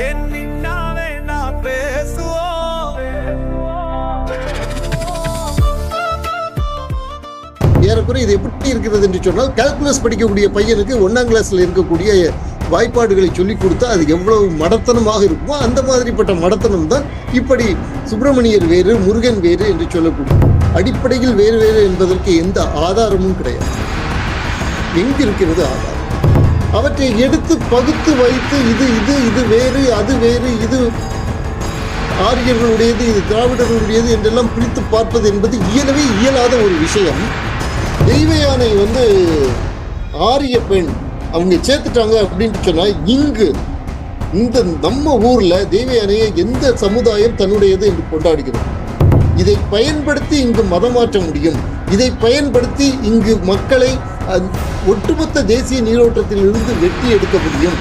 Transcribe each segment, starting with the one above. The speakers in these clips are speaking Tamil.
என் நான் பேசுவோம். ஏறக்குறைய இது எப்படி இருக்கிறது என்று சொன்னால் கால்குலஸ் படிக்கக்கூடிய பையனுக்கு ஒன்றாம் கிளாஸில் இருக்கக்கூடிய வாய்ப்பாடுகளை சொல்லிக் கொடுத்தா அது எவ்வளவு மடத்தனமாக இருக்குமோ அந்த மாதிரிப்பட்ட மடத்தனம் தான் இப்படி சுப்பிரமணியர் வேறு முருகன் வேறு என்று சொல்லக்கூடிய அடிப்படையில் வேறு வேறு என்பதற்கு எந்த ஆதாரமும் கிடையாது. எங்கிருக்கிறது ஆதாரம்? அவற்றை எடுத்து பகுத்து வைத்து இது இது இது வேறு அது வேறு இது ஆரியர்களுடையது இது திராவிடர்களுடையது என்றெல்லாம் பிரித்து பார்ப்பது என்பது இயலவே இயலாத ஒரு விஷயம். தெய்வ யானை வந்து ஆரிய பெண் அவங்க சேர்த்துட்டாங்க அப்படின்னு சொன்னால் இங்கு இந்த நம்ம ஊரில் தெய்வ யானையை எந்த சமுதாயம் தன்னுடையது என்று கொண்டாடுகிறோம் இதை பயன்படுத்தி இங்கு மதம் மாற்ற முடியும். இதை பயன்படுத்தி இங்கு மக்களை ஒட்டுமொத்த தேசிய நீரோட்டத்தில் இருந்து வெட்டி எடுக்க முடியும்?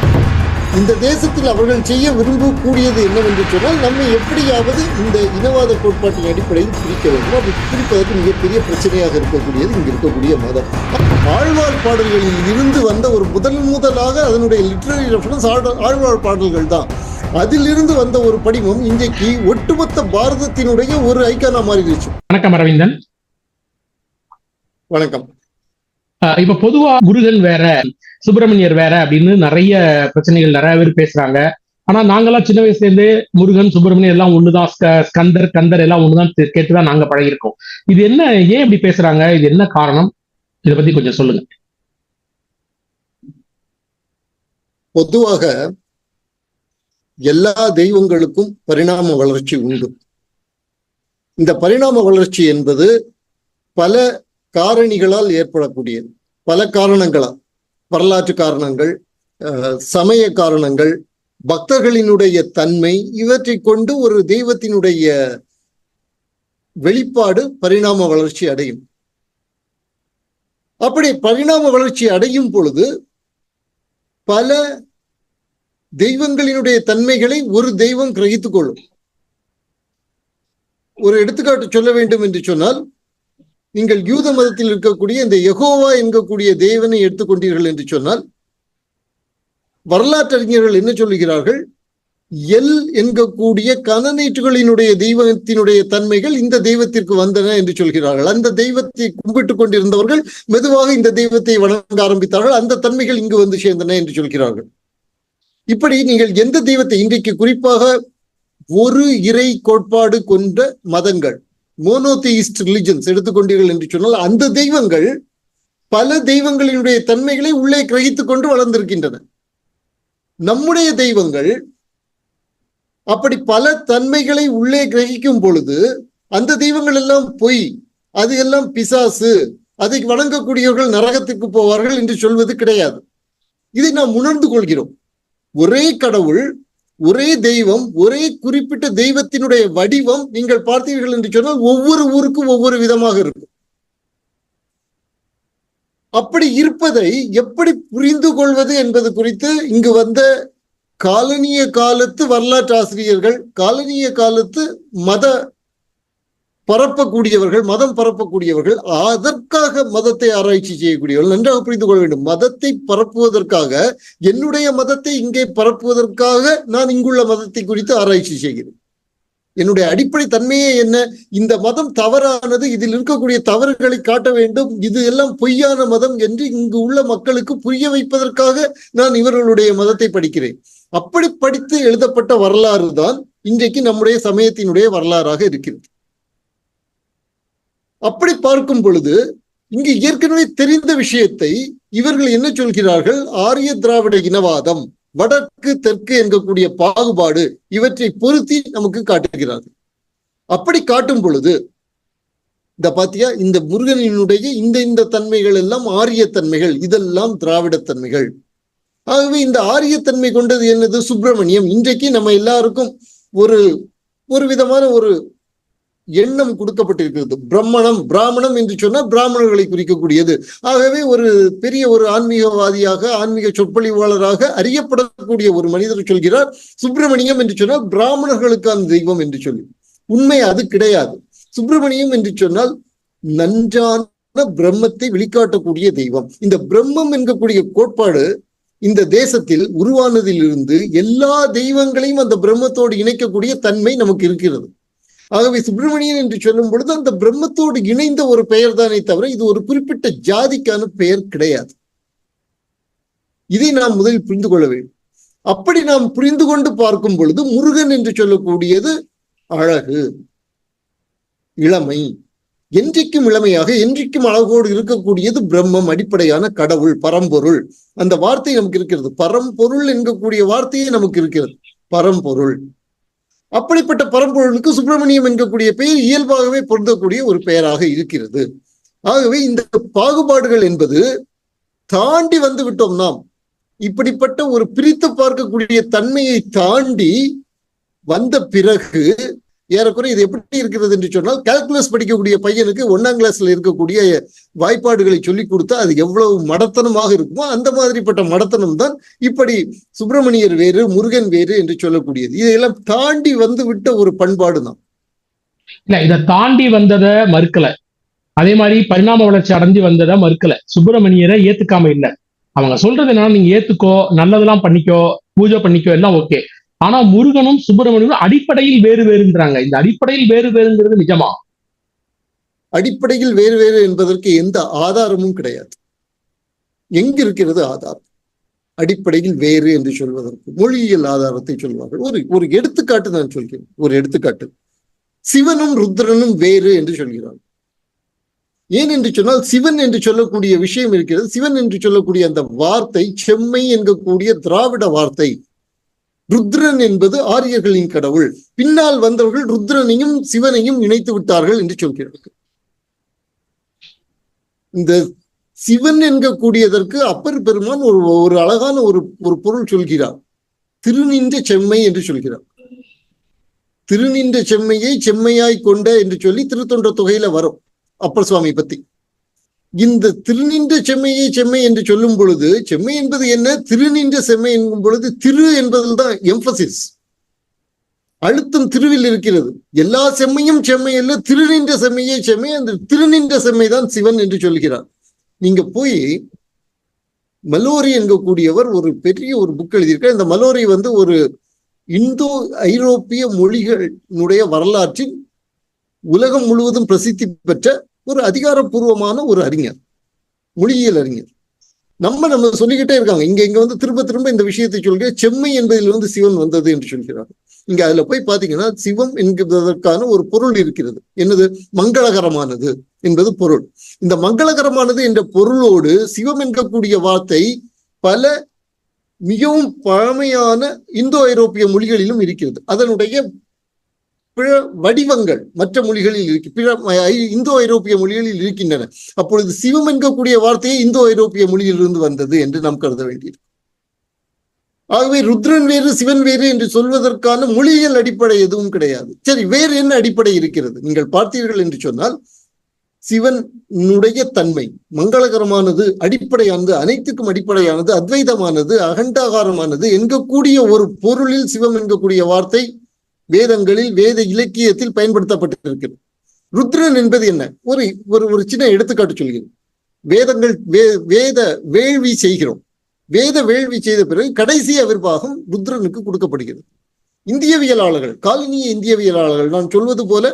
இந்த தேசத்தில் அவர்கள் செய்ய விரும்பக்கூடியது என்னவென்று சொன்னால் நம்மை எப்படியாவது இந்த இனவாத கோட்பாட்டின் அடிப்படையில் பிரிக்க வேண்டும். அப்படி பிரிப்பதற்கு மிகப்பெரிய பிரச்சனையாக இருக்கக்கூடியது இங்கு இருக்கக்கூடிய மதம். ஆழ்வார் பாடல்களில் இருந்து வந்த ஒரு முதல் முதலாக அதனுடைய லிட்ரரி ரெஃபரன்ஸ் ஆழ்வார் பாடல்கள் தான். அதிலிருந்து வந்த ஒரு படிமம் இன்றைக்கு ஒட்டுமொத்த பாரதத்தினுடைய ஒரு ஐக்கானா மாறிடுச்சு. வணக்கம் அரவிந்தன். வணக்கம். இப்ப பொதுவா குருகள் வேற சுப்பிரமணியர் வேற அப்படின்னு நிறைய பிரச்சனைகள் நிறைய பேர் பேசுறாங்க. ஆனா நாங்கெல்லாம் சின்ன வயசுல இருந்தே முருகன் சுப்பிரமணியர் எல்லாம் ஒண்ணுதான். ஸ்கந்தர் கந்தர் எல்லாம் ஒண்ணுதான் கேட்டுதான் நாங்க பழகிருக்கோம் இது என்ன ஏன் இப்படி பேசுறாங்க? இது என்ன காரணம்? இதை பத்தி கொஞ்சம் சொல்லுங்க. பொதுவாக எல்லா தெய்வங்களுக்கும் பரிணாம வளர்ச்சி உண்டு. இந்த பரிணாம வளர்ச்சி என்பது பல காரணிகளால் ஏற்படக்கூடியது. பல காரணங்களால். வரலாற்று காரணங்கள் சமய காரணங்கள் பக்தர்களினுடைய தன்மை இவற்றை கொண்டு ஒரு தெய்வத்தினுடைய வெளிப்பாடு பரிணாம வளர்ச்சி அடையும். அப்படி பரிணாம வளர்ச்சி அடையும் பொழுது பல தெய்வங்களினுடைய தன்மைகளை ஒரு தெய்வம் கிரகித்துக் கொள்ளும். ஒரு எடுத்துக்காட்டு சொல்ல வேண்டும் என்று சொன்னால் நீங்கள் யூத மதத்தில் இருக்கக்கூடிய இந்த யகோவா என்கக்கூடிய தேவனை எடுத்துக்கொண்டீர்கள் என்று சொன்னால் வரலாற்றறிஞர்கள் என்ன சொல்லுகிறார்கள்? எல் என்கக்கூடிய கனநீட்டுகளினுடைய தெய்வத்தினுடைய தன்மைகள் இந்த தெய்வத்திற்கு வந்தன என்று சொல்கிறார்கள். அந்த தெய்வத்தை கும்பிட்டுக் கொண்டிருந்தவர்கள் மெதுவாக இந்த தெய்வத்தை வணங்க ஆரம்பித்தார்கள். அந்த தன்மைகள் இங்கு வந்து சேர்ந்தன என்று சொல்கிறார்கள். இப்படி நீங்கள் எந்த தெய்வத்தை இன்றைக்கு குறிப்பாக ஒரு இறை கோட்பாடு கொண்ட மதங்கள் மோனோதியிஸ்ட் ரிலிஜன்ஸ் எடுத்துக்கொண்டீர்கள் என்று சொன்னால் அந்த தெய்வங்கள் பல தெய்வங்களினுடைய தன்மைகளை உள்ளே கிரகித்துக் கொண்டு வளர்ந்திருக்கின்றன. நம்முடைய தெய்வங்கள் அப்படி பல தன்மைகளை உள்ளே கிரகிக்கும் பொழுது அந்த தெய்வங்கள் எல்லாம் பொய் அது எல்லாம் பிசாசு அதை வணங்கக்கூடியவர்கள் நரகத்துக்கு போவார்கள் என்று சொல்வது கிடையாது. இதை நாம் உணர்ந்து கொள்கிறோம். ஒரே கடவுள் ஒரே தெய்வம் ஒரே குறிப்பிட்ட தெய்வத்தினுடைய வடிவம் நீங்கள் பார்த்தீர்கள் என்று சொன்னால் ஒவ்வொரு ஊருக்கும் ஒவ்வொரு விதமாக இருக்கும். அப்படி இருப்பதை எப்படி புரிந்து கொள்வது என்பது குறித்து இங்கு வந்த காலனிய காலத்து வரலாற்று ஆசிரியர்கள் காலனிய காலத்து மத பரப்பக்கூடியவர்கள் மதம் பரப்பக்கூடியவர்கள் அதற்காக மதத்தை ஆராய்ச்சி செய்யக்கூடியவர்கள் நன்றாக புரிந்து கொள்ள வேண்டும். மதத்தை பரப்புவதற்காக என்னுடைய மதத்தை இங்கே பரப்புவதற்காக நான் இங்குள்ள மதத்தை குறித்து ஆராய்ச்சி செய்கிறேன். என்னுடைய அடிப்படை தன்மையே என்ன? இந்த மதம் தவறானது இதில் இருக்கக்கூடிய தவறுகளை காட்ட வேண்டும். இது எல்லாம் பொய்யான மதம் என்று இங்கு உள்ள மக்களுக்கு புரிய வைப்பதற்காக நான் இவர்களுடைய மதத்தை படிக்கிறேன். அப்படி படித்து எழுதப்பட்ட வரலாறு தான் இன்றைக்கு நம்முடைய சமயத்தினுடைய வரலாறாக இருக்கிறது. அப்படி பார்க்கும் பொழுது இங்கு ஏற்கனவே தெரிந்த விஷயத்தை இவர்கள் என்ன சொல்கிறார்கள்? ஆரிய திராவிட இனவாதம் வடக்கு தெற்கு என்கக்கூடிய பாகுபாடு இவற்றை பொருத்தி நமக்கு காட்டுகிறார்கள். அப்படி காட்டும் பொழுது இந்த பாத்தியா இந்த முருகனினுடைய இந்த இந்த தன்மைகள் எல்லாம் ஆரிய தன்மைகள் இதெல்லாம் திராவிட தன்மைகள். ஆகவே இந்த ஆரியத்தன்மை கொண்டது என்னது? சுப்பிரமணியம். இன்றைக்கு நம்ம எல்லாருக்கும் ஒரு ஒரு விதமான ஒரு எண்ணம் கொடுக்கப்பட்டிருக்கிறது. பிரம்மணம் பிராமணம் என்று சொன்னால் பிராமணர்களை குறிக்கக்கூடியது. ஆகவே ஒரு பெரிய ஒரு ஆன்மீகவாதியாக ஆன்மீக சொற்பொழிவாளராக அறியப்படக்கூடிய ஒரு மனிதர் சொல்கிறார் சுப்பிரமணியம் என்று சொன்னால் பிராமணர்களுக்கான தெய்வம் என்று சொல்லி. உண்மை அது கிடையாது. சுப்பிரமணியம் என்று சொன்னால் நன்றான பிரம்மத்தை வெளிக்காட்டக்கூடிய தெய்வம். இந்த பிரம்மம் என்கக்கூடிய கோட்பாடு இந்த தேசத்தில் உருவானதிலிருந்து எல்லா தெய்வங்களையும் அந்த பிரம்மத்தோடு இணைக்கக்கூடிய தன்மை நமக்கு இருக்கிறது. ஆகவே சுப்பிரமணியன் என்று சொல்லும் பொழுது அந்த பிரம்மத்தோடு இணைந்த ஒரு பெயர் தானே தவிர இது ஒரு குறிப்பிட்ட ஜாதிக்கான பெயர் கிடையாது. இதை நாம் முதலில் புரிந்து கொள்ள வேண்டும். அப்படி நாம் புரிந்து கொண்டு பார்க்கும் பொழுது முருகன் என்று சொல்லக்கூடியது அழகு இளமை என்றைக்கும் இளமையாக என்றைக்கும் அழகோடு இருக்கக்கூடியது பிரம்மம் அடிப்படையான கடவுள் பரம்பொருள். அந்த வார்த்தை நமக்கு இருக்கிறது. பரம்பொருள் என்கக்கூடிய வார்த்தையே நமக்கு இருக்கிறது. பரம்பொருள். அப்படிப்பட்ட பரம்பொருளுக்கு சுப்பிரமணியம் என்கக்கூடிய பெயர் இயல்பாகவே பொருந்தக்கூடிய ஒரு பெயராக இருக்கிறது. ஆகவே இந்த பாகுபாடுகள் என்பது தாண்டி வந்து விட்டோம் நாம். இப்படிப்பட்ட ஒரு பிரித்து பார்க்கக்கூடிய தன்மையை தாண்டி வந்த பிறகு ஏறக்குறைய இது எப்படி இருக்கிறது என்று சொன்னால் கால்குலஸ் படிக்கக்கூடிய பையனுக்கு ஒன்னாம் கிளாஸ்ல இருக்கக்கூடிய வாய்ப்பாடுகளை சொல்லி கொடுத்தா அது எவ்வளவு மடத்தனமாக இருக்குமோ அந்த மாதிரிப்பட்ட மடத்தனம் தான் இப்படி சுப்பிரமணியர் வேறு முருகன் வேறு என்று சொல்லக்கூடியது. இதையெல்லாம் தாண்டி வந்து விட்ட ஒரு பண்பாடு தான். இல்ல இதை தாண்டி வந்ததை மறுக்கல. அதே மாதிரி பரிணாம வளர்ச்சி அடைஞ்சு வந்ததை மறுக்கல. சுப்பிரமணியரை ஏத்துக்காம இல்ல. அவங்க சொல்றது என்னன்னா நீங்க ஏத்துக்கோ நல்லதெல்லாம் பண்ணிக்கோ பூஜை பண்ணிக்கோ எல்லாம் ஓகே ஆனா முருகனும் சுப்பிரமணியனும் அடிப்படையில் வேறு வேறுன்றாங்க இந்த அடிப்படையில் வேறு வேறுங்கிறது நிஜமா? அடிப்படையில் வேறு வேறு என்பதற்கு எந்த ஆதாரமும் கிடையாது. எங்க இருக்கிறது ஆதாரம்? அடிப்படையில் வேறு என்று சொல்வதற்கு மொழியியல் ஆதாரத்தை சொல்வார்கள். ஒரு ஒரு எடுத்துக்காட்டு நான் சொல்கிறேன். ஒரு எடுத்துக்காட்டு. சிவனும் ருத்ரனும் வேறு என்று சொல்கிறார்கள் ஏன் என்று சொன்னால் சிவன் என்று சொல்லக்கூடிய விஷயம் இருக்கிறது. சிவன் என்று சொல்லக்கூடிய அந்த வார்த்தை செம்மை என்கக்கூடிய திராவிட வார்த்தை. ருத்ரன் என்பது ஆரியர்களின் கடவுள். பின்னால் வந்தவர்கள் ருத்ரனையும் சிவனையும் இணைத்து விட்டார்கள் என்று சொல்கிறார்கள் இந்த சிவன் என்கக்கூடியதற்கு அப்பர் பெருமான் ஒரு ஒரு அழகான ஒரு ஒரு பொருள் சொல்கிறார். திருநின்ற செம்மை என்று சொல்கிறார். திருநின்ற செம்மையை செம்மையாய் கொண்ட என்று சொல்லி திருத்தொன்ற தொகையில வரும் அப்பர் சுவாமி பத்தி. இந்த திருநின்ற செம்மையை செம்மை என்று சொல்லும் பொழுது செம்மை என்பது என்ன? திருநின்ற செம்மை என்கும் பொழுது திரு என்பதில் தான் எம்பசிஸ் அழுத்தம் திருவில் இருக்கிறது. எல்லா செம்மையும் செம்மை அல்ல திருநின்ற செம்மையே செம்மை அந்த திருநின்ற செம்மை தான் சிவன் என்று சொல்கிறார். நீங்க போய் மலோரி என்கக்கூடியவர் ஒரு பெரிய ஒரு புக் எழுதியிருக்கார். இந்த மலோரி வந்து ஒரு இந்தோ ஐரோப்பிய மொழிகளுடைய வரலாற்றில் உலகம் முழுவதும் பிரசித்தி பெற்ற ஒரு அதிகாரப்பூர்வமான ஒரு அறிஞர் மொழியியல் அறிஞர். நம்ம நம்ம சொல்லிக்கிட்டே இருக்காங்க. இங்க இங்க வந்து திரும்ப திரும்ப இந்த விஷயத்தை சொல்கிற செம்மை என்பதிலிருந்து சிவன் வந்தது என்று சொல்கிறார் இங்க அதுல போய் பாத்தீங்கன்னா சிவம் என்கிறதற்கான ஒரு பொருள் இருக்கிறது. என்னது? மங்களகரமானது என்பது பொருள். இந்த மங்களகரமானது என்ற பொருளோடு சிவம் என்கக்கூடிய வார்த்தை பல மிகவும் பழமையான இந்தோ ஐரோப்பிய மொழிகளிலும் இருக்கிறது. அதனுடைய பிற வடிவங்கள் மற்ற மொழிகளில் இருக்கு. பிற இந்தோ ஐரோப்பிய மொழிகளில் இருக்கின்றன. அப்பொழுது சிவம் என்கக்கூடிய வார்த்தையே இந்தோ ஐரோப்பிய மொழியிலிருந்து வந்தது என்று நாம் கருத வேண்டியது. ஆகவே ருத்ரன் வேறு சிவன் வேறு என்று சொல்வதற்கான மொழியியல் அடிப்படை எதுவும் கிடையாது. சரி வேறு என்ன அடிப்படை இருக்கிறது? நீங்கள் பார்த்தீர்கள் என்று சொன்னால் சிவனுடைய தன்மை மங்களகரமானது அடிப்படையானது அனைத்துக்கும் அடிப்படையானது அத்வைதமானது அகண்டாகாரமானது என்கக்கூடிய ஒரு பொருளில் சிவம் என்கக்கூடிய வார்த்தை வேதங்களில் வேத இலக்கியத்தில் பயன்படுத்தப்பட்டிருக்கிறது. ருத்ரன் என்பது என்ன? ஒரு ஒரு ஒரு சின்ன எடுத்துக்காட்டு சொல்கிறேன். வேதங்கள் வே வேத வேள்வி செய்கிறோம். வேத வேள்வி செய்த பிறகு கடைசி அவிர்வாகம் ருத்ரனுக்கு கொடுக்கப்படுகிறது. இந்தியவியலாளர்கள் காலனிய இந்தியவியலாளர்கள் நான் சொல்வது போல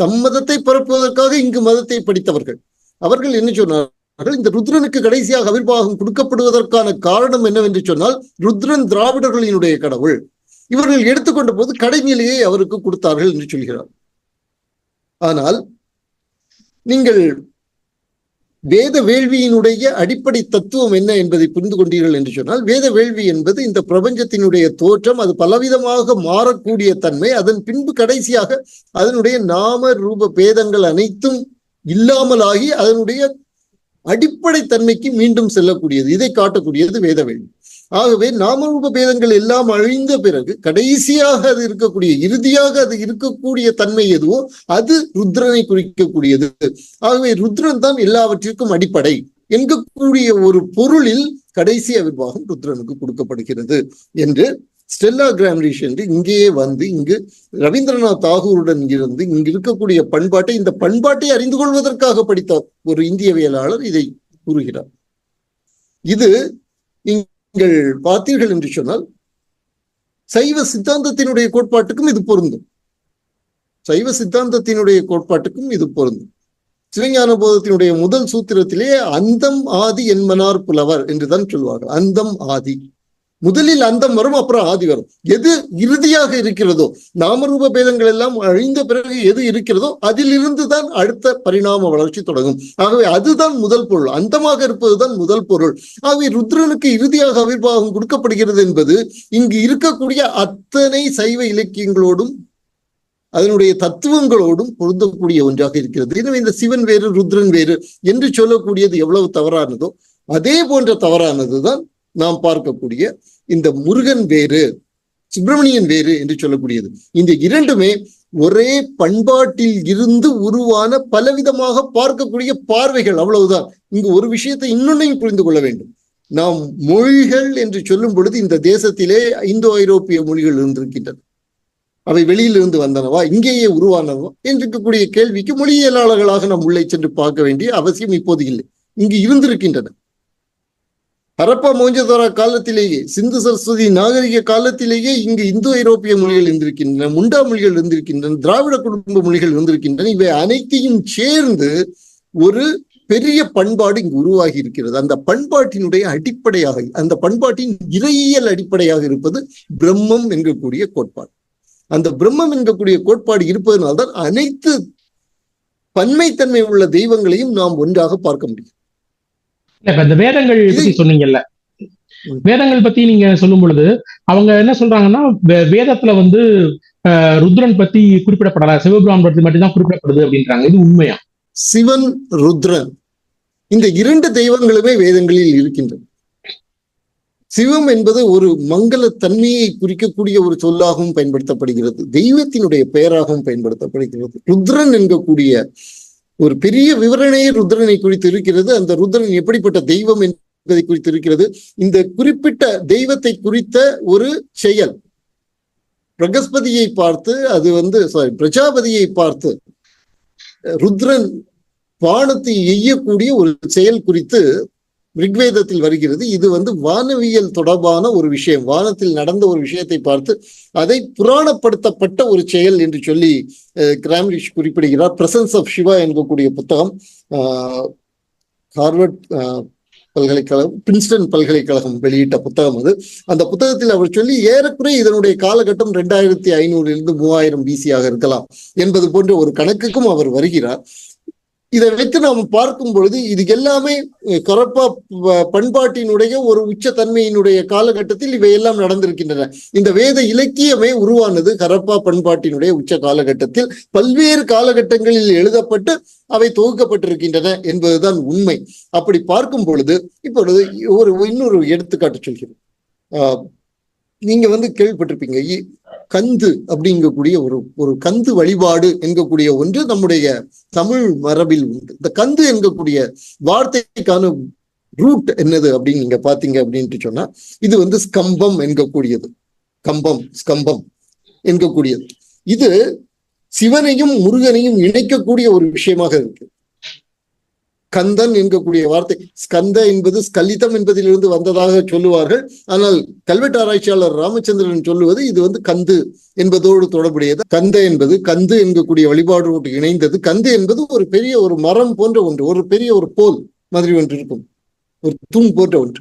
தம் மதத்தை பரப்புவதற்காக இங்கு மதத்தை படித்தவர்கள் அவர்கள் என்ன சொன்னார்கள்? இந்த ருத்ரனுக்கு கடைசியாக அவிர்வாகம் கொடுக்கப்படுவதற்கான காரணம் என்னவென்று சொன்னால் ருத்ரன் திராவிடர்களினுடைய கடவுள். இவர்கள் எடுத்துக்கொண்ட போது கடைநிலையை அவருக்கு கொடுத்தார்கள் என்று சொல்கிறார். ஆனால் நீங்கள் வேத வேள்வியினுடைய அடிப்படை தத்துவம் என்ன என்பதை புரிந்து கொண்டீர்கள் என்று சொன்னால் வேத வேள்வி என்பது இந்த பிரபஞ்சத்தினுடைய தோற்றம் அது பலவிதமாக மாறக்கூடிய தன்மை அதன் பின்பு கடைசியாக அதனுடைய நாம ரூப பேதங்கள் அனைத்தும் இல்லாமலாகி அதனுடைய அடிப்படை தன்மைக்கு மீண்டும் செல்லக்கூடியது இதை காட்டக்கூடியது வேத வேள்வி. ஆகவே நாமரூப பேதங்கள் எல்லாம் அழிந்த பிறகு கடைசியாக அது இருக்கக்கூடிய இறுதியாக அது இருக்கக்கூடிய தன்மை எதுவோ அது ருத்ரனை குறிக்கக்கூடியது. ஆகவே ருத்ரன் தான் எல்லாவற்றிற்கும் அடிப்படை என்கக்கூடிய ஒரு பொருளில் கடைசி அவிர்வாகம் ருத்ரனுக்கு கொடுக்கப்படுகிறது என்று ஸ்டெல்லா கிராம்ரிஷ் என்று இங்கேயே வந்து இங்கு ரவீந்திரநாத் தாகூருடன் இருந்து இங்கு இருக்கக்கூடிய பண்பாட்டை இந்த பண்பாட்டை அறிந்து கொள்வதற்காக படித்த ஒரு இந்தியவியலாளர் இதை கூறுகிறார். இது நீங்கள் பார்த்தீர்கள் என்று சொன்னால் சைவ சித்தாந்தத்தினுடைய கோட்பாட்டுக்கும் இது பொருந்தும். சைவ சித்தாந்தத்தினுடைய கோட்பாட்டுக்கும் இது பொருந்தும். சிவஞான போதத்தினுடைய முதல் சூத்திரத்திலே அந்தம் ஆதி என்பனார் புலவர் என்றுதான் சொல்வார்கள். அந்தம் ஆதி முதலில் அந்தம் வரும் அப்புறம் ஆதி வரும் எது இறுதியாக இருக்கிறதோ நாமரூப பேதங்கள் எல்லாம் அழிந்த பிறகு எது இருக்கிறதோ அதிலிருந்து தான் அடுத்த பரிணாம வளர்ச்சி தொடங்கும். ஆகவே அதுதான் முதல் பொருள். அந்தமாக இருப்பதுதான் முதல் பொருள். ஆகவே ருத்ரனுக்கு இறுதியாக அவிர்வாகம் கொடுக்கப்படுகிறது என்பது இங்கு இருக்கக்கூடிய அத்தனை சைவ இலக்கியங்களோடும் அதனுடைய தத்துவங்களோடும் பொருந்தக்கூடிய ஒன்றாக இருக்கிறது. எனவே இந்த சிவன் வேறு ருத்ரன் வேறு என்று சொல்லக்கூடியது எவ்வளவு தவறானதோ அதே போன்ற தவறானதுதான் நாம் பார்க்கக்கூடிய இந்த முருகன் வேறு சுப்பிரமணியன் வேறு என்று சொல்லக்கூடியது. இந்த இரண்டுமே ஒரே பண்பாட்டில் இருந்து உருவான பலவிதமாக பார்க்கக்கூடிய பார்வைகள் அவ்வளவுதான். இங்கு ஒரு விஷயத்தை இன்னொன்னையும் புரிந்து கொள்ள வேண்டும். நாம் மொழிகள் என்று சொல்லும் பொழுது இந்த தேசத்திலே இந்தோ ஐரோப்பிய மொழிகள் இருந்திருக்கின்றன. அவை வெளியிலிருந்து வந்தனவா இங்கேயே உருவானவா என்றிருக்கக்கூடிய கேள்விக்கு மொழியியலாளர்களாக நாம் உள்ளே சென்று பார்க்க வேண்டிய அவசியம் இப்போது இல்லை. இங்கு இருந்திருக்கின்றன. ஹரப்பா மோஞ்சதோரா காலத்திலேயே சிந்து சரஸ்வதி நாகரிக காலத்திலேயே இங்கு இந்து ஐரோப்பிய மொழிகள் இருந்திருக்கின்றன முண்டா மொழிகள் இருந்திருக்கின்றன திராவிட குடும்ப மொழிகள் இருந்திருக்கின்றன இவை அனைத்தையும் சேர்ந்து ஒரு பெரிய பண்பாடு இங்கு உருவாகி இருக்கிறது. அந்த பண்பாட்டினுடைய அடிப்படையாக அந்த பண்பாட்டின் இறையியல் அடிப்படையாக இருப்பது பிரம்மம் என்கக்கூடிய கோட்பாடு. அந்த பிரம்மம் என்கக்கூடிய கோட்பாடு இருப்பதனால்தான் அனைத்து பன்மைத்தன்மை உள்ள தெய்வங்களையும் நாம் ஒன்றாக பார்க்க முடியும். இல்ல இந்த வேதங்கள் பத்தி சொன்னீங்கல்ல. வேதங்கள் பத்தி நீங்க சொல்லும் பொழுது அவங்க என்ன சொல்றாங்கன்னா வேதத்துல வந்து ருத்ரன் பத்தி குறிப்பிடப்படல சிவபிராமன் பத்தி மட்டும்தான் குறிப்பிடப்படுது அப்படின்றாங்க. இது உண்மையா? சிவன் ருத்ரன் இந்த இரண்டு தெய்வங்களுமே வேதங்களில் இருக்கின்றன. சிவம் என்பது ஒரு மங்கள தன்மையை குறிக்கக்கூடிய ஒரு சொல்லாகவும் பயன்படுத்தப்படுகிறது. தெய்வத்தினுடைய பெயராகவும் பயன்படுத்தப்படுகிறது. ருத்ரன் என்கக்கூடிய ஒரு பெரிய விவரணையே ருத்ரனை குறித்து இருக்கிறது. அந்த ருத்ரன் எப்படிப்பட்ட தெய்வம் என்பதை குறித்து இருக்கிறது. இந்த குறிப்பிட்ட தெய்வத்தை குறித்த ஒரு செயல் பிரகஸ்பதியை பார்த்து அது வந்து சாரி பிரஜாபதியை பார்த்து ருத்ரன் வானத்தை எய்யக்கூடிய ஒரு செயல் குறித்து ரிக்வேதத்தில் வருகிறது. இது வந்து வானவியல் தொடர்பான ஒரு விஷயம். வானத்தில் நடந்த ஒரு விஷயத்தை பார்த்து அதை புராணப்படுத்தப்பட்ட ஒரு செயல் என்று சொல்லி கிராம்ரிஷ் குறிப்பிடுகிறார். பிரசன்ஸ் ஆஃப் சிவா என்கக்கூடிய புத்தகம் ஆஹ், ஹார்வர்ட் ஆஹ், பல்கலைக்கழகம் பிரின்ஸ்டன் பல்கலைக்கழகம் வெளியிட்ட புத்தகம் அது. அந்த புத்தகத்தில் அவர் சொல்லி ஏறக்குறைய இதனுடைய காலகட்டம் ரெண்டாயிரத்தி ஐநூறிலிருந்து மூவாயிரம் பிசியாக இருக்கலாம் என்பது போன்ற ஒரு கணக்குக்கும் அவர் வருகிறார். இதை வைத்து நாம் பார்க்கும் பொழுது இது எல்லாமே கரப்பா பண்பாட்டினுடைய ஒரு உச்சத்தன்மையினுடைய காலகட்டத்தில் இவை எல்லாம் நடந்திருக்கின்றன. இந்த வேத இலக்கியமே உருவானது கரப்பா பண்பாட்டினுடைய உச்ச காலகட்டத்தில். பல்வேறு காலகட்டங்களில் எழுதப்பட்டு அவை தொகுக்கப்பட்டிருக்கின்றன என்பதுதான் உண்மை. அப்படி பார்க்கும் பொழுது இப்பொழுது ஒரு இன்னொரு எடுத்துக்காட்டு சொல்கிறேன். ஆஹ், நீங்க வந்து கேள்விப்பட்டிருப்பீங்க. கந்து அப்படிங்கக்கூடிய ஒரு ஒரு கந்து வழிபாடு என்கக்கூடிய ஒன்று நம்முடைய தமிழ் மரபில் உண்டு. இந்த கந்து என்கக்கூடிய வார்த்தைக்கான ரூட் என்னது அப்படின்னு நீங்க பாத்தீங்க அப்படின்ட்டு சொன்னா இது வந்து ஸ்கம்பம் என்கக்கூடியது. கம்பம் ஸ்கம்பம் என்கக்கூடியது. இது சிவனையும் முருகனையும் இணைக்கக்கூடிய ஒரு விஷயமாக இருக்கு. கந்தன் என்கக்கூடிய வார்த்தை. ஸ்கந்த என்பது ஸ்கலிதம் என்பதிலிருந்து வந்ததாக சொல்லுவார்கள். ஆனால் கல்வெட்டு ஆராய்ச்சியாளர் ராமச்சந்திரன் சொல்லுவது இது வந்து கந்து என்பதோடு தொடர்புடையது. கந்த என்பது கந்து என்கக்கூடிய வழிபாடோடு இணைந்தது. கந்து என்பது ஒரு பெரிய ஒரு மரம் போன்ற ஒன்று ஒரு பெரிய ஒரு போல் மாதிரி ஒன்று இருக்கும். ஒரு தூண் போன்ற ஒன்று.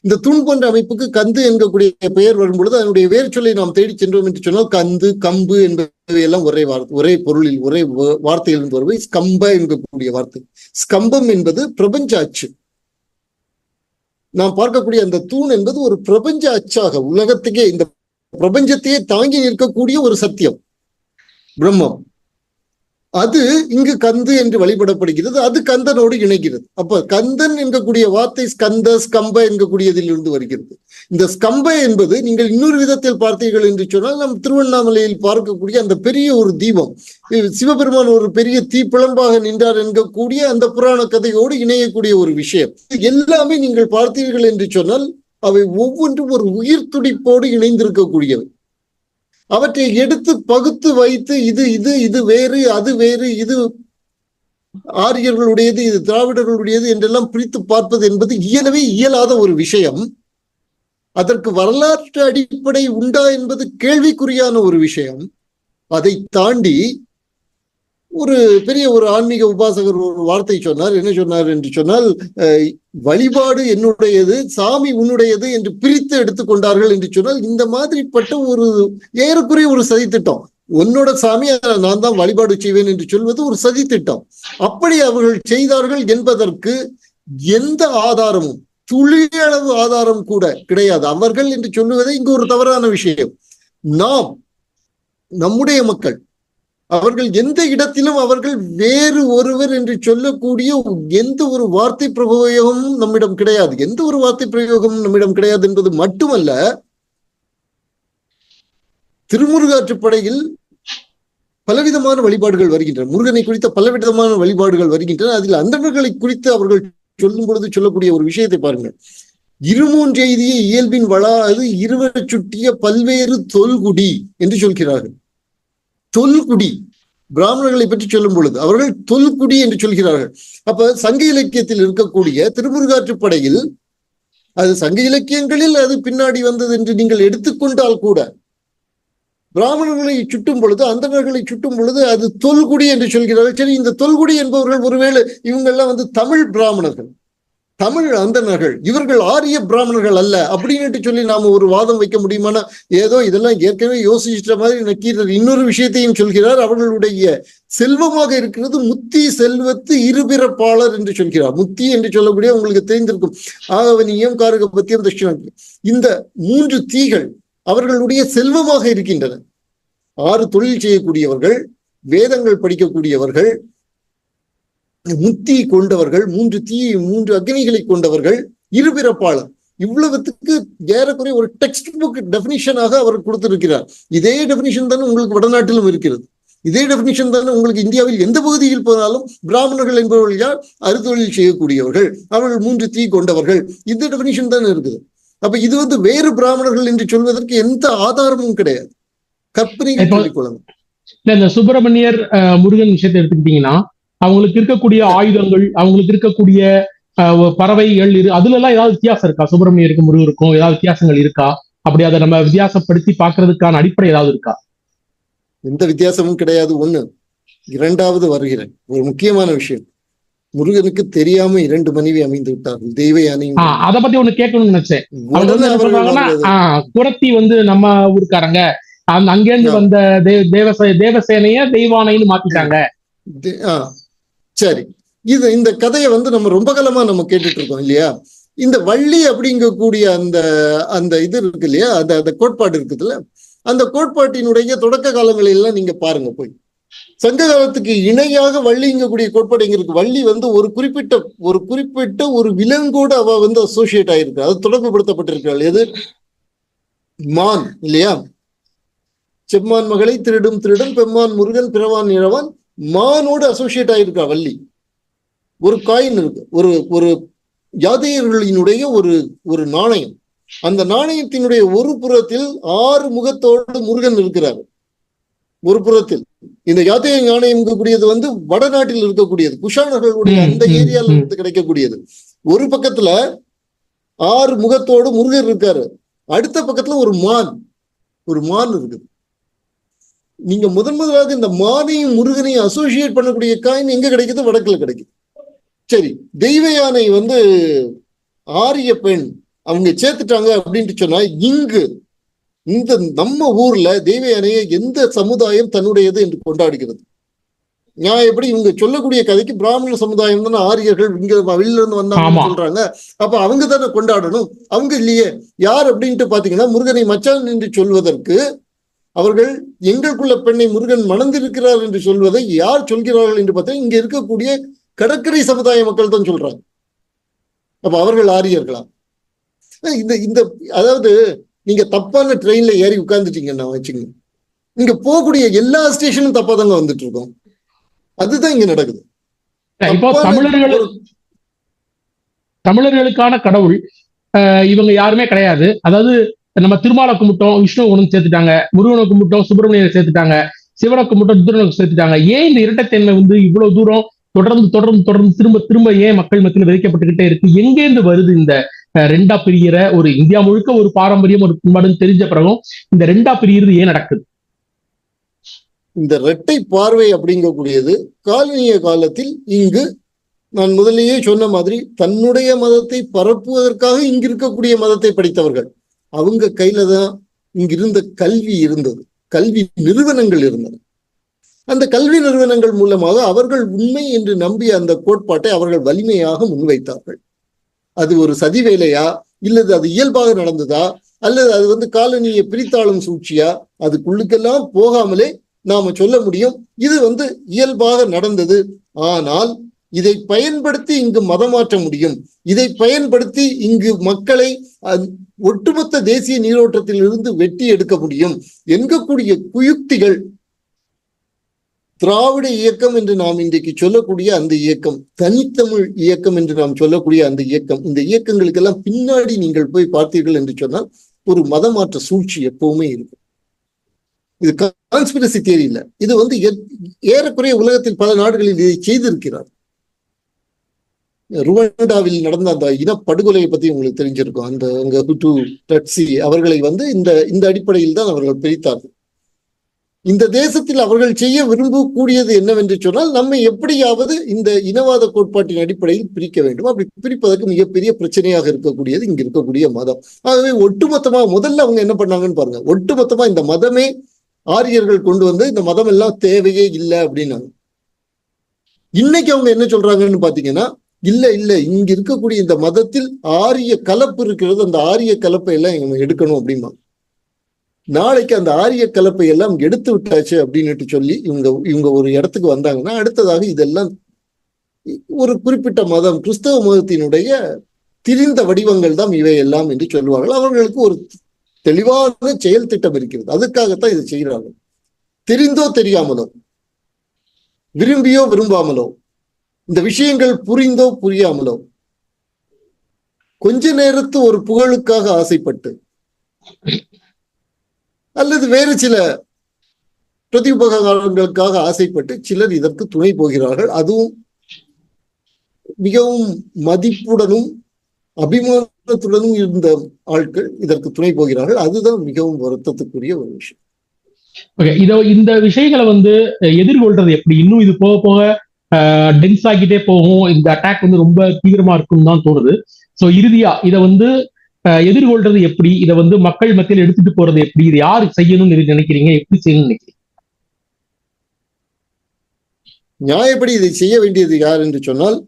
இந்த தூண் போன்ற அமைப்புக்கு கந்து என்கக்கூடிய பெயர் வரும்பொழுது அதனுடைய வேர் சொல்லை நாம் தேடி சென்றோம் என்று சொன்னால் கந்து கம்பு என்பவை எல்லாம் ஒரே வார்த்தை ஒரே பொருளில் ஒரே வ- வார்த்தையிலிருந்து வருவை ஸ்கம்ப என்கக்கூடிய வார்த்தை. ஸ்கம்பம் என்பது பிரபஞ்ச அச்சு. நாம் பார்க்கக்கூடிய அந்த தூண் என்பது ஒரு பிரபஞ்ச அச்சாக உலகத்துக்கே இந்த பிரபஞ்சத்தையே தாங்கி நிற்கக்கூடிய ஒரு சத்தியம். பிரம்மம். அது இங்கு கந்து என்று வழிபடப்படுகிறது அது கந்தனோடு இணைகிறது. அப்ப கந்தன் என்கக்கூடிய வார்த்தை ஸ்கந்த ஸ்கம்ப என்கக்கூடியதில் இருந்து வருகிறது. இந்த ஸ்கம்ப என்பது நீங்கள் இன்னொரு விதத்தில் பார்த்தீர்கள் என்று சொன்னால் நம் திருவண்ணாமலையில் பார்க்கக்கூடிய அந்த பெரிய ஒரு தீபம். சிவபெருமான் ஒரு பெரிய தீப்பிழம்பாக நின்றார் என்கக்கூடிய அந்த புராண கதையோடு இணையக்கூடிய ஒரு விஷயம். எல்லாமே நீங்கள் பார்த்தீர்கள் என்று சொன்னால் அவை ஒவ்வொன்றும் ஒரு உயிர் துடிப்போடு இணைந்திருக்கக்கூடியவை. அவற்றை எடுத்து பகுத்து வைத்து இது இது இது வேறு அது வேறு இது ஆரியர்களுடையது இது திராவிடர்களுடையது என்றெல்லாம் பிரித்து பார்ப்பது என்பது இயலவே இயலாத ஒரு விஷயம். அதற்கு வரலாற்று அடிப்படை உண்டா என்பது கேள்விக்குறியான ஒரு விஷயம். அதை தாண்டி ஒரு பெரிய ஒரு ஆன்மீக உபாசகர் ஒரு வார்த்தை சொன்னார். என்ன சொன்னார் என்று சொன்னால் அஹ், வழிபாடு என்னுடையது சாமி உன்னுடையது என்று பிரித்து எடுத்துக்கொண்டார்கள் என்று சொன்னால் இந்த மாதிரிப்பட்ட ஒரு ஏறக்குறைய ஒரு சதித்திட்டம். உன்னோட சாமி அதை நான் தான் வழிபாடு செய்வேன் என்று சொல்வது ஒரு சதித்திட்டம். அப்படி அவர்கள் செய்தார்கள் என்பதற்கு எந்த ஆதாரமும் துளியளவு ஆதாரம் கூட கிடையாது. அவர்கள் என்று சொல்லுவதே இங்கு ஒரு தவறான விஷயம். நாம் நம்முடைய மக்கள் அவர்கள் எந்த இடத்திலும் அவர்கள் வேறு ஒருவர் என்று சொல்லக்கூடிய எந்த ஒரு வார்த்தை பிரயோகமும் நம்மிடம் கிடையாது. எந்த ஒரு வார்த்தை பிரயோகமும் நம்மிடம் கிடையாது என்பது மட்டுமல்ல திருமுருகாற்றுப்படையில் பலவிதமான வழிபாடுகள் வருகின்றன. முருகனை குறித்த பலவிதமான வழிபாடுகள் வருகின்றன. அதில் அந்தணர்களை குறித்து அவர்கள் சொல்லும் பொழுது சொல்லக்கூடிய ஒரு விஷயத்தை பாருங்கள். இருமூன்றெய்திய இயல்பின் வளாது இருவர் சுட்டிய பல்வேறு தொல்குடி என்று சொல்கிறார்கள். தொல்குடி பிராமணர்களை பற்றி சொல்லும் பொழுது அவர்கள் தொல்குடி என்று சொல்கிறார்கள். அப்ப சங்க இலக்கியத்தில் இருக்கக்கூடிய திருமுருகாற்றுப்படையில் அது சங்க இலக்கியங்களில் அது பின்னாடி வந்தது என்று நீங்கள் எடுத்துக்கொண்டால் கூட பிராமணர்களை சுட்டும் பொழுது அந்தணர்களை சுட்டும் பொழுது அது தொல்குடி என்று சொல்கிறார்கள். சரி இந்த தொல்குடி என்பவர்கள் ஒருவேளை இவங்கெல்லாம் வந்து தமிழ் பிராமணர்கள். தமிழ் அந்தனர்கள் இவர்கள் ஆரிய பிராமணர்கள் அல்ல அப்படின்னுட்டு சொல்லி நாம ஒரு வாதம் வைக்க முடியுமானா? ஏதோ இதெல்லாம் ஏற்கனவே யோசிச்சிட்ட மாதிரி நக்கீரர் இன்னொரு விஷயத்தையும் சொல்கிறார். அவர்களுடைய செல்வமாக இருக்கிறது முத்தி செல்வத்து இருபிறப்பாளர் என்று சொல்கிறார். முத்தி என்று சொல்லக்கூடிய உங்களுக்கு தெரிந்திருக்கும். ஆகவனியம் காரக பத்தியம் தட்சிணாக்கியம் இந்த மூன்று தீகள் அவர்களுடைய செல்வமாக இருக்கின்றன. ஆறு தொழில் செய்யக்கூடியவர்கள் வேதங்கள் படிக்கக்கூடியவர்கள் முத்தி கொண்டவர்கள் மூன்று தீ மூன்று அக்னிகளை கொண்டவர்கள் இருபிறப்பாளர். இவ்வளவுத்துக்கு ஏறக்குறைய ஒரு டெக்ஸ்ட் புக் டெபினிஷனாக அவர் கொடுத்திருக்கிறார். இதே டெபினிஷன் தானே உங்களுக்கு வடநாட்டிலும் இருக்கிறது. இதே டெபினிஷன் தானே உங்களுக்கு இந்தியாவில் எந்த பகுதியில் போனாலும் பிராமணர்கள் என்பவர்கள் யார்? அறுதொழில் செய்யக்கூடியவர்கள். அவர்கள் மூன்று தீ கொண்டவர்கள். இந்த டெபினிஷன் தானே இருக்குது. அப்ப இது வந்து வேறு பிராமணர்கள் என்று சொல்வதற்கு எந்த ஆதாரமும் கிடையாது. இல்ல இந்த சுப்பிரமணியர் முருகன் விஷயத்தை எடுத்துக்கிட்டீங்கன்னா அவங்களுக்கு இருக்கக்கூடிய ஆயுதங்கள் அவங்களுக்கு இருக்கக்கூடிய பறவைகள் இரு அதுல எல்லாம் ஏதாவது வித்தியாசம் இருக்கா? சுப்பிரமணியருக்கும் முருகருக்கும் ஏதாவது வித்தியாசங்கள் இருக்கா? அப்படி அதை நம்ம வித்தியாசப்படுத்தி பார்க்கிறதுக்கான அடிப்படை ஏதாவது இருக்கா? எந்த வித்தியாசமும் கிடையாது. ஒண்ணு இரண்டாவது வருகிறேன். ஒரு முக்கியமான விஷயம். முருகனுக்கு தெரியாம இரண்டு மனைவி அமைந்து விட்டார்கள். தெய்வ யானையும் அதை பத்தி ஒண்ணு கேட்கணும்னு நினைச்சேன். குரத்தி வந்து நம்ம ஊருக்காரங்க. அந்த அங்கேருந்து. வந்த தே- தேவசே தேவசேனைய தெய்வானைன்னு மாத்திட்டாங்க. சரி. இது இந்த கதையை வந்து நம்ம ரொம்ப காலமா நம்ம கேட்டுட்டு இருக்கோம் இல்லையா? இந்த வள்ளி அப்படிங்கக்கூடிய அந்த அந்த இது இருக்கு இல்லையா? அந்த அந்த கோட்பாடு இருக்குதுல்ல? அந்த கோட்பாட்டினுடைய தொடக்க காலங்களெல்லாம் நீங்க பாருங்க போய். சங்க காலத்துக்கு இணையாக வள்ளிங்கக்கூடிய கோட்பாடு எங்க இருக்கு? வள்ளி வந்து ஒரு குறிப்பிட்ட ஒரு குறிப்பிட்ட ஒரு விலங்கோடு அவ வந்து அசோசியேட் ஆயிருக்கு? அது தொடர்புபடுத்தப்பட்டிருக்கிறாள். எது? மான் இல்லையா? செம்மான் மகளை திருடும் திருடும் பெம்மான் முருகன் பிறவான் இழவான் மானோடு அசோசியேட் ஆயிருக்கா வள்ளி? ஒரு காயின் இருக்கு. ஒரு ஒரு யாதையர்களினுடைய ஒரு ஒரு நாணயம். அந்த நாணயத்தினுடைய ஒரு புறத்தில் ஆறு முகத்தோடு முருகன் இருக்கிறார். ஒரு புறத்தில். இந்த யாத்திரை நாணயம் கூடியது வந்து வடநாட்டில் இருக்கக்கூடியது. குஷானர்களுடைய அந்த ஏரியால. இருந்து கிடைக்கக்கூடியது. ஒரு பக்கத்துல ஆறு முகத்தோடு முருகர் இருக்காரு. அடுத்த பக்கத்துல ஒரு மான். ஒரு மான் இருக்குது. நீங்க முதன் முதலாக இந்த மானையும் முருகனையும் அசோசியேட் பண்ணக்கூடிய காயின் எங்க கிடைக்குது? வடக்குல கிடைக்குது. சரி தெய்வ யானை வந்து ஆரிய பெண் அவங்க சேர்த்துட்டாங்க அப்படின்ட்டு சொன்னா இங்கு இந்த நம்ம ஊர்ல தெய்வ யானையை எந்த சமுதாயம் தன்னுடையது என்று கொண்டாடுகிறது? நான் எப்படி இவங்க சொல்லக்கூடிய கதைக்கு பிராமண சமுதாயம் தானே ஆரியர்கள் இங்க வெளியில இருந்து வந்தாங்கன்னு ஆமா. சொல்றாங்க. அப்ப அவங்க தானே கொண்டாடணும்? அவங்க இல்லையே. யார் அப்படின்ட்டு பாத்தீங்கன்னா முருகனை மச்சான் என்று சொல்வதற்கு அவர்கள் எங்களுக்குள்ள பெண்ணை முருகன் மணந்திருக்கிறார் என்று சொல்வதை யார் சொல்கிறார்கள் என்று பார்த்தா இங்க இருக்கக்கூடிய கடற்கரை சமுதாய மக்கள் தான் சொல்றாங்க. அப்ப அவர்கள் ஆரியர்களா? இந்த இந்த அதாவது நீங்க தப்பான ட்ரெயின்ல ஏறி உட்கார்ந்துட்டீங்கன்னா வச்சுங்க இங்க போகக்கூடிய எல்லா ஸ்டேஷனும் தப்பா தாங்க வந்துட்டு இருக்கோம் அதுதான் இங்க நடக்குது. தமிழர்களுக்கான கடவுள் இவங்க யாருமே கிடையாது. அதாவது நம்ம திருமாலை கும்பிட்டோம் விஷ்ணு குணம் சேர்த்துட்டாங்க. முருகனை கும்பிட்டோம் சுப்பிரமணியரை சேர்த்துட்டாங்க. சிவனை கும்பிட்டோம் ருத்ரனை சேர்த்துட்டாங்க. ஏன் இந்த இரட்டத்தன்மை வந்து இவ்வளவு தூரம் தொடர்ந்து தொடர்ந்து தொடர்ந்து திரும்ப திரும்ப ஏன் மக்கள் மத்தியில் விதைக்கப்பட்டுக்கிட்டே இருக்கு? எங்கேருந்து வருது இந்த ரெண்டா பிரிகிற ஒரு இந்தியா முழுக்க ஒரு பாரம்பரியம் ஒரு பண்பாடுன்னு தெரிஞ்ச பிறகும் இந்த ரெண்டா பிரிகிறது ஏன் நடக்குது? இந்த இரட்டை பார்வை அப்படிங்கக்கூடியது காலனிய காலத்தில் இங்கு நான் முதலிலேயே சொன்ன மாதிரி தன்னுடைய மதத்தை பரப்புவதற்காக இங்கு இருக்கக்கூடிய மதத்தை படித்தவர்கள். அவங்க கையில தான் இங்கிருந்த கல்வி இருந்தது. கல்வி நிறுவனங்கள் இருந்தன அந்த கல்வி நிறுவனங்கள் மூலமாக அவர்கள் உண்மை என்று நம்பிய அந்த கோட்பாட்டை அவர்கள் வலிமையாக முன்வைத்தார்கள். அது ஒரு சதி வேலையா? இல்லது அது இயல்பாக நடந்ததா? அல்லது அது வந்து காலனியை பிரித்தாளும் சூழ்ச்சியா? அதுக்குள்ளுக்கெல்லாம் போகாமலே நாம சொல்ல முடியும். இது வந்து இயல்பாக நடந்தது. ஆனால் இதை பயன்படுத்தி இங்கு மதமாற்ற முடியும். இதை பயன்படுத்தி இங்கு மக்களை ஒட்டுமொத்த தேசிய நீரோட்டத்தில் இருந்து வெட்டி எடுக்க முடியும். என்கக்கூடிய குயுக்திகள் திராவிட இயக்கம் என்று நாம் இன்றைக்கு சொல்லக்கூடிய அந்த இயக்கம் தனித்தமிழ் இயக்கம் என்று நாம் சொல்லக்கூடிய அந்த இயக்கம் இந்த இயக்கங்களுக்கெல்லாம் பின்னாடி நீங்கள் போய் பார்த்தீர்கள் என்று சொன்னால் ஒரு மதமாற்ற சூழ்ச்சி எப்பவுமே இருக்கும். இது கான்ஸ்பிரசி தேரி இல்லை. இது வந்து ஏறக்குறைய உலகத்தில் பல நாடுகளில் இதை செய்திருக்கிறார். ருவண்டாவில் நடந்த அந்த இனப்படுகொலையை பத்தி உங்களுக்கு தெரிஞ்சிருக்கும். அந்த அங்க ஹுட்டு டட்சி அவர்களை வந்து இந்த இந்த அடிப்படையில் தான் அவர்கள் பிரித்தார்கள். இந்த தேசத்தில் அவர்கள் செய்ய விரும்பக்கூடியது என்னவென்று சொன்னால் நம்மை எப்படியாவது இந்த இனவாத கோட்பாட்டின் அடிப்படையில் பிரிக்க வேண்டும். அப்படி பிரிப்பதற்கு மிகப்பெரிய பிரச்சனையாக இருக்கக்கூடியது இங்க இருக்கக்கூடிய மதம். ஆகவே ஒட்டுமொத்தமா முதல்ல அவங்க என்ன பண்ணாங்கன்னு பாருங்க. ஒட்டுமொத்தமா இந்த மதமே ஆரியர்கள் கொண்டு வந்து இந்த மதம் எல்லாம் தேவையே இல்லை அப்படின்னாங்க. இன்னைக்கு அவங்க என்ன சொல்றாங்கன்னு பாத்தீங்கன்னா இல்ல இல்ல. இங்க இருக்கக்கூடிய இந்த மதத்தில் ஆரிய கலப்பு இருக்கிறது. அந்த ஆரிய கலப்பை எல்லாம் இவங்க எடுக்கணும் அப்படிம்பாங்க நாளைக்கு அந்த ஆரிய கலப்பை எல்லாம் எடுத்து விட்டாச்சு அப்படின்னுட்டு சொல்லி இவங்க இவங்க ஒரு இடத்துக்கு வந்தாங்கன்னா அடுத்ததாக இதெல்லாம் ஒரு குறிப்பிட்ட மதம் கிறிஸ்தவ மதத்தினுடைய திரிந்த வடிவங்கள் தான் இவை எல்லாம் என்று சொல்லுவார்கள். அவர்களுக்கு ஒரு தெளிவான செயல் திட்டம் இருக்கிறது. அதுக்காகத்தான் இதை செய்கிறார்கள். தெரிந்தோ தெரியாமலோ விரும்பியோ விரும்பாமலோ இந்த விஷயங்கள் புரிந்தோ புரியாமலோ கொஞ்ச நேரத்து ஒரு புகழுக்காக ஆசைப்பட்டு அல்லது வேறு சில பிரதிபகாரங்களுக்காக ஆசைப்பட்டு சிலர் இதற்கு துணை போகிறார்கள். அதுவும் மிகவும் மதிப்புடனும் அபிமானத்துடனும் இருந்த ஆட்கள் இதற்கு துணை போகிறார்கள். அதுதான் மிகவும் வருத்தத்துக்குரிய ஒரு விஷயம். ஓகே இத இந்த விஷயங்களை வந்து எதிர்கொள்றது எப்படி? இன்னும் இது போக போக டென்ஸ் ஆகிட்டே போகும். இந்த அட்டாக் வந்து ரொம்ப தீவிரமா இருக்கும் தான் தோணுது. ஸோ இறுதியா இதை வந்து எதிர்கொள்றது எப்படி? இதை வந்து மக்கள் மத்தியில் எடுத்துட்டு போறது எப்படி? இது யாரு செய்யணும்னு நினைக்கிறீங்க? எப்படி செய்யணும்னு நினைக்கிறீங்க? நியாயப்படி இதை செய்ய வேண்டியது யார் என்று சொன்னால்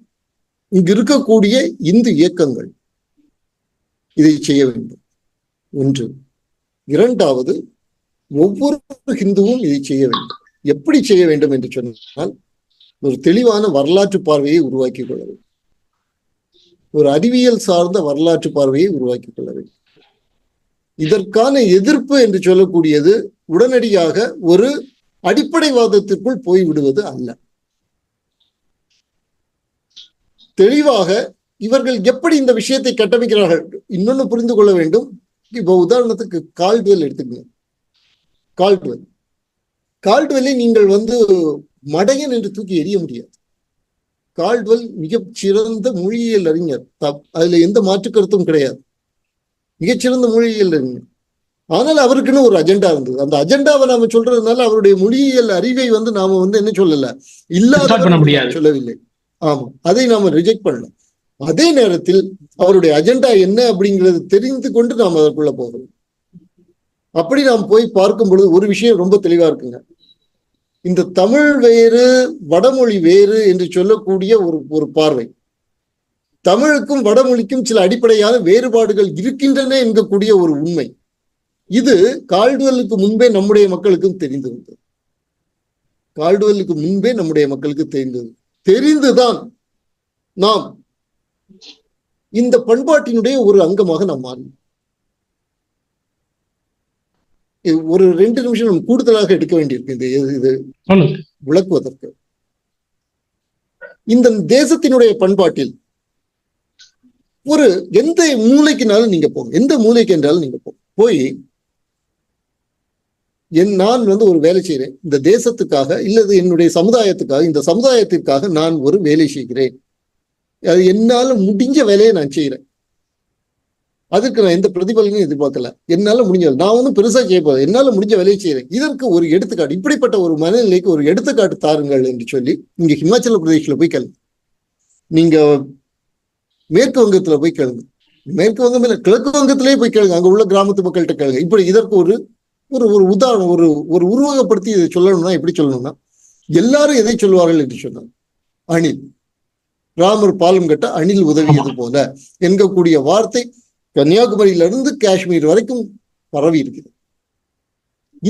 இங்கு இருக்கக்கூடிய இந்து இயக்கங்கள் இதை செய்ய வேண்டும். ஒன்று. இரண்டாவது ஒவ்வொரு ஹிந்துவும் இதை செய்ய வேண்டும். எப்படி செய்ய வேண்டும் என்று சொன்னால் ஒரு தெளிவான வரலாற்று பார்வையை உருவாக்கிக் கொள்ள வேண்டும். ஒரு அறிவியல் சார்ந்த வரலாற்று பார்வையை உருவாக்கிக் கொள்ள வேண்டும். இதற்கான எதிர்ப்பு என்று சொல்லக்கூடியது உடனடியாக ஒரு அடிப்படைவாதத்திற்குள் போய்விடுவது அல்ல. தெளிவாக இவர்கள் எப்படி இந்த விஷயத்தை கட்டமைக்கிறார்கள் இன்னொன்னு புரிந்து கொள்ள வேண்டும். இப்போ உதாரணத்துக்கு கால்டுவெல் எடுத்துக்கங்க. கால்டுவெல் கால்டுவெல்லை நீங்கள் வந்து மடையன் என்று தூக்கி எறிய முடியாது. கால்டுவெல் மிகச் சிறந்த மொழியியல் அறிஞர். தப்- அதுல எந்த மாற்று கருத்தும் கிடையாது. மிகச்சிறந்த மொழியியல் அறிஞர். ஆனால் அவருக்குன்னு ஒரு அஜெண்டா இருந்தது. அந்த அஜெண்டாவை நாம சொல்றதுனால அவருடைய மொழியியல் அறிவை வந்து நாம வந்து என்ன சொல்லல. இல்லாத சொல்லவில்லை. ஆமா. அதை நாம ரிஜெக்ட் பண்ணலாம் அதே நேரத்தில் அவருடைய அஜெண்டா என்ன அப்படிங்கிறது தெரிந்து கொண்டு நாம் அதற்குள்ள போகணும் அப்படி நாம் போய் பார்க்கும் பொழுது ஒரு விஷயம் ரொம்ப தெளிவா இருக்குங்க. இந்த தமிழ் வேறு வடமொழி வேறு என்று சொல்லக்கூடிய ஒரு ஒரு பார்வை. தமிழுக்கும் வடமொழிக்கும் சில அடிப்படையான வேறுபாடுகள் இருக்கின்றன என்கக்கூடிய ஒரு உண்மை. இது கால்டுவலுக்கு முன்பே நம்முடைய மக்களுக்கும் தெரிந்திருந்தது. கால்டுவலுக்கு முன்பே நம்முடைய மக்களுக்கு தெரிந்தது. தெரிந்துதான் நாம் இந்த பண்பாட்டினுடைய ஒரு அங்கமாக நாம் மாறி ஒரு ரெண்டு நிமிஷம் கூடுதலாக எடுக்க வேண்டியிருக்கு இது விளக்குவதற்கு. இந்த தேசத்தினுடைய பண்பாட்டில் ஒரு எந்த மூலைக்குனாலும் நீங்க போங்க. எந்த மூலைக்கு என்றாலும் நீங்க போங்க. போய் என் நான் வந்து ஒரு வேலை செய்கிறேன் இந்த தேசத்துக்காக இல்லது என்னுடைய சமுதாயத்துக்காக இந்த சமுதாயத்திற்காக நான் ஒரு வேலை செய்கிறேன். அது என்னால முடிஞ்ச வேலையை நான் செய்கிறேன் அதுக்கு நான் எந்த பிரதிபலனையும் எதிர்பார்க்கல. என்னால முடிஞ்சது. நான் ஒன்றும் பெருசா செய்ய போறேன் என்னால முடிஞ்ச வேலையை செய்யறேன் இதற்கு ஒரு எடுத்துக்காட்டு இப்படிப்பட்ட ஒரு மனநிலைக்கு ஒரு எடுத்துக்காட்டு தாருங்கள் என்று சொல்லி இங்க ஹிமாச்சல பிரதேஷ்ல போய் கேளுங்க. நீங்க மேற்கு வங்கத்துல போய் கேளுங்க. மேற்கு வங்கம் இல்ல கிழக்கு வங்கத்திலேயே போய் கேளுங்க. அங்க உள்ள கிராமத்து மக்கள்கிட்ட கேளுங்க. இப்படி இதற்கு ஒரு ஒரு ஒரு உதாரணம் ஒரு ஒரு உருவகப்படுத்தி இதை சொல்லணும்னா எப்படி சொல்லணும்னா எல்லாரும் எதை சொல்வார்கள் என்று சொன்னாங்க அணில். ராமர் பாலம் கட்ட அணில் உதவியது போல என்கக்கூடிய வார்த்தை கன்னியாகுமரியில இருந்து காஷ்மீர் வரைக்கும் பரவி இருக்குது.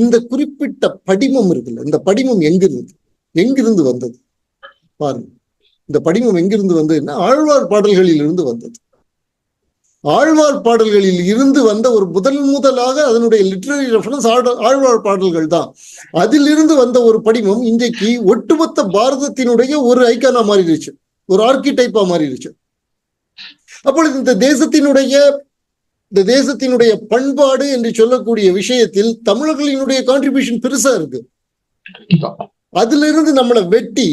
இந்த குறிப்பிட்ட படிமம் இருக்குல்ல இந்த படிமம் எங்கிருந்து எங்கிருந்து வந்தது? பாருங்க. இந்த படிமம் எங்கிருந்து வந்ததுன்னா ஆழ்வார் பாடல்களில் இருந்து வந்தது. ஆழ்வார் பாடல்களில் இருந்து வந்த ஒரு முதல் முதலாக அதனுடைய லிட்ரரி ரெஃபரன்ஸ் ஆழ்வார் பாடல்கள் தான். அதிலிருந்து வந்த ஒரு படிமம் இன்றைக்கு ஒட்டுமொத்த பாரதத்தினுடைய ஒரு ஐக்கானா மாறிடுச்சு. ஒரு ஆர்கிடைப்பா மாறிடுச்சு. அப்பொழுது இந்த தேசத்தினுடைய இந்த தேசத்தினுடைய பண்பாடு என்று சொல்லக்கூடிய விஷயத்தில் தமிழர்களினுடைய கான்ட்ரிபியூஷன் பெருசா இருக்கு. அதுல இருந்து நம்மளை வெட்டி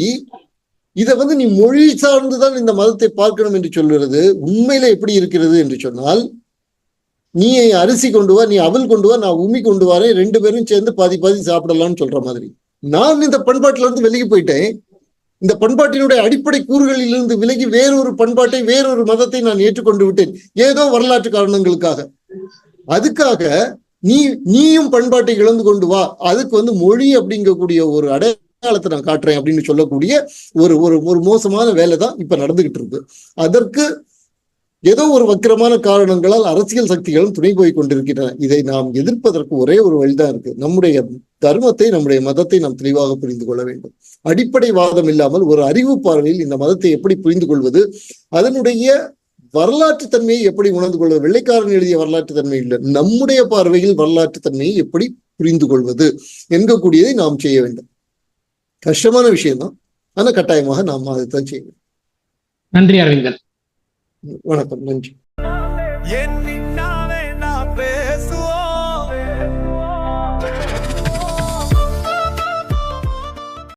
இதை வந்து நீ மொழி சார்ந்துதான் இந்த மதத்தை பார்க்கணும் என்று சொல்கிறது உண்மையில எப்படி இருக்கிறது என்று சொன்னால் நீ அரிசி கொண்டு வா நீ அவல் கொண்டு வா நான் உமி கொண்டு வரேன் ரெண்டு பேரும் சேர்ந்து பாதி பாதி சாப்பிடலாம்னு சொல்ற மாதிரி. நான் இந்த பண்பாட்டுல இருந்து வெளியே போயிட்டேன். இந்த பண்பாட்டினுடைய அடிப்படை கூறுகளிலிருந்து விலகி வேறொரு பண்பாட்டை வேறொரு மதத்தை நான் ஏற்றுக்கொண்டு விட்டேன். ஏதோ வரலாற்று காரணங்களுக்காக. அதுக்காக நீ நீயும் பண்பாட்டை இழந்து கொண்டு வா. அதுக்கு வந்து மொழி அப்படிங்கக்கூடிய ஒரு அடையாளத்தை நான் காட்டுறேன் அப்படின்னு சொல்லக்கூடிய ஒரு ஒரு ஒரு மோசமான வேலை தான் இப்ப நடந்துகிட்டு இருக்கு. அதற்கு ஏதோ ஒரு வக்கிரமான காரணங்களால் அரசியல் சக்திகளும் துணை போய் கொண்டிருக்கின்றன. இதை நாம் எதிர்ப்பதற்கு ஒரே ஒரு வழிதான் இருக்கு. நம்முடைய தர்மத்தை நம்முடைய மதத்தை நாம் தெளிவாக புரிந்து கொள்ள வேண்டும். அடிப்படை வாதம் இல்லாமல் ஒரு அறிவு பார்வையில் இந்த மதத்தை எப்படி புரிந்து கொள்வது அதனுடைய வரலாற்று தன்மையை எப்படி உணர்ந்து கொள்வது வெள்ளைக்காரன் எழுதிய வரலாற்று தன்மை இல்லை நம்முடைய பார்வையில் வரலாற்று தன்மையை எப்படி புரிந்து கொள்வது என்கக்கூடியதை நாம் செய்ய வேண்டும். கஷ்டமான விஷயம்தான் ஆனா கட்டாயமாக நாம் அதைத்தான் செய்ய வேண்டும். நன்றி அரவிந்தன். வணக்கம் நன்றி.